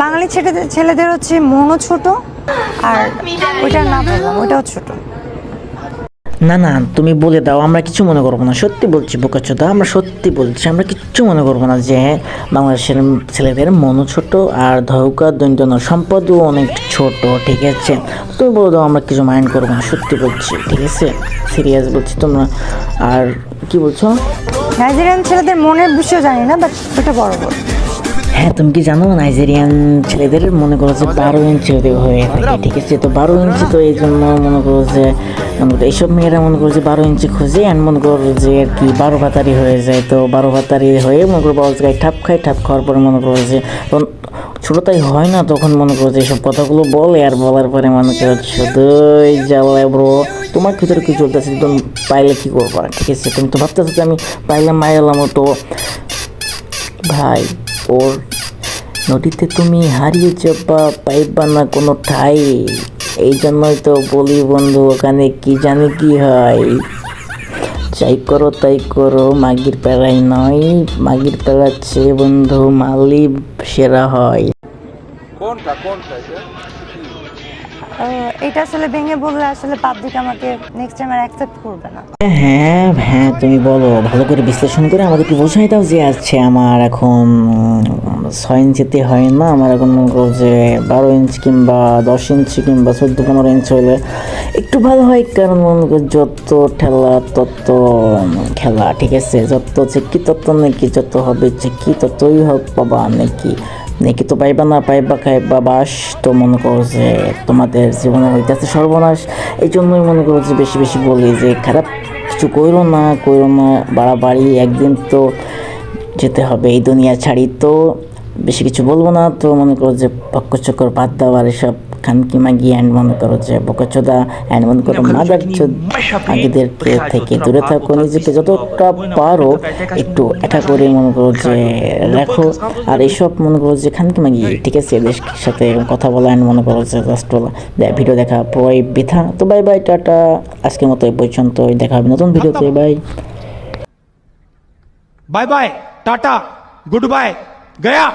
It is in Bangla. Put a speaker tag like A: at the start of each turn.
A: বাঙালি ছেলেদের ছেলেদের হচ্ছে মনও ছোট আর ওইটার নাম বললাম ওইটাও ছোট।
B: না না তুমি বলে দাও আমরা কিছু মনে করব না। সত্যি বলছি বোকাচোদা আমরা সত্যি বলছি আমরা কিচ্ছু মনে করব না যে বাংলাদেশের ছেলেদের মনও ছোট আর ধৌকা দৈন্য সম্পদও অনেক ছোট ঠিক আছে? তুমি বলে দাও আমরা কিছু মাইন্ড করব না সত্যি বলছি ঠিক আছে? সিরিয়াস বলছি তোমরা আর কি বলছো?
A: নাইজেরিয়ান ছেলেদের মনের বিষয় জানি না বাট ওটা বড় বড়।
B: হ্যাঁ তুমি কি জানো নাইজেরিয়ান ছেলেদের মনে করো যে বারো ইঞ্চি হতে হয়ে থাকে ঠিক আছে? তো বারো ইঞ্চি তো এই জন্য মনে করো যে এইসব মেয়েরা মনে করো যে বারো ইঞ্চি খুঁজে আর মনে করো যে আর কি বারো ভাতারি হয়ে যায়। তো বারো ভাতারি হয়ে মনে করো বাবু গায়ে ঠাপ খায় ঠাপ খাওয়ার পরে মনে করো যে তখন ছোটতাই হয় না তখন মনে করো যে এইসব কথাগুলো বলে আর বলার পরে মনে করো শুধুই জ্বালায় ব্রো তোমার ভিতরে কি চলতেছে? তুমি পাইলে কি করবা? ঠিক আছে? তুমি তো ভাবতেছো যে আমি পাইলাম মাইলাম তো ভাই ওর নদীতে তুমি হারিয়ে যাবা, পাইবা না কোনো ঠাই। এই জন্যই তো বলি বন্ধু, ওখানে কি জানি কি হয়। যাই করো, তাই করো, মাগির পেড়াই নয়। মাগির চেয়ে বন্ধু মালি সেরা হয়।
C: কোনটা কোনটা এটা
A: আসলে ভেঙে বললে আসলে পাবলিক আমাকে নেক্সট টাইম আর অ্যাকসেপ্ট করবে না।
B: হ্যাঁ হ্যাঁ তুমি বলো, ভালো করে বিশ্লেষণ করে আমাদেরকে বোঝাই দাও যে আছে আমার এখন ছয় ইঞ্চিতে হয় না, আমার এখন মনে করো যে বারো ইঞ্চ কিংবা দশ ইঞ্চি কিংবা চোদ্দ, পনেরো ইঞ্চ হলে একটু ভালো হয়, কারণ মনে করো যত ঠেলা, তত খেলা, ঠিক আছে? যত চেকি তত নাকি, যত হবে চেকি ততই হোক বাবা, নাকি নাকি তো পাইবা না, পাইবা খাইবা, বাস তো মনে করো যে তোমাদের জীবনে হইতেছে সর্বনাশ। এই জন্যই মনে করো যে বেশি বেশি বলি যে খারাপ কিছু করো না করো না, বাড়াবাড়ি একদিন তো যেতে হবে, এই দুনিয়া ছাড়ি তো বেশি কিছু বলব না। তো মনে করো যে পক্কচক্কর পাত দেওয়ার এসব খানকি মাগি অ্যান্ড মনে করো যে বোকাচোদা অ্যান্ড মনে করো মাদার আগেদের থেকে দূরে থাকো নিজেকে যতটা পারো একটু একা করে মনে করো যে রাখো। আর এসব মনে করো যে খানকি মাগি ঠিক আছে এদের সাথে কথা বলা অ্যান্ড মনে করো যে জাস্ট ভিডিও দেখা পয় বৃথা। তো বাই বাই টাটা। আজকের মতো এই পর্যন্ত দেখা হবে নতুন ভিডিওতে bye
D: bye bye tata good bye Gaya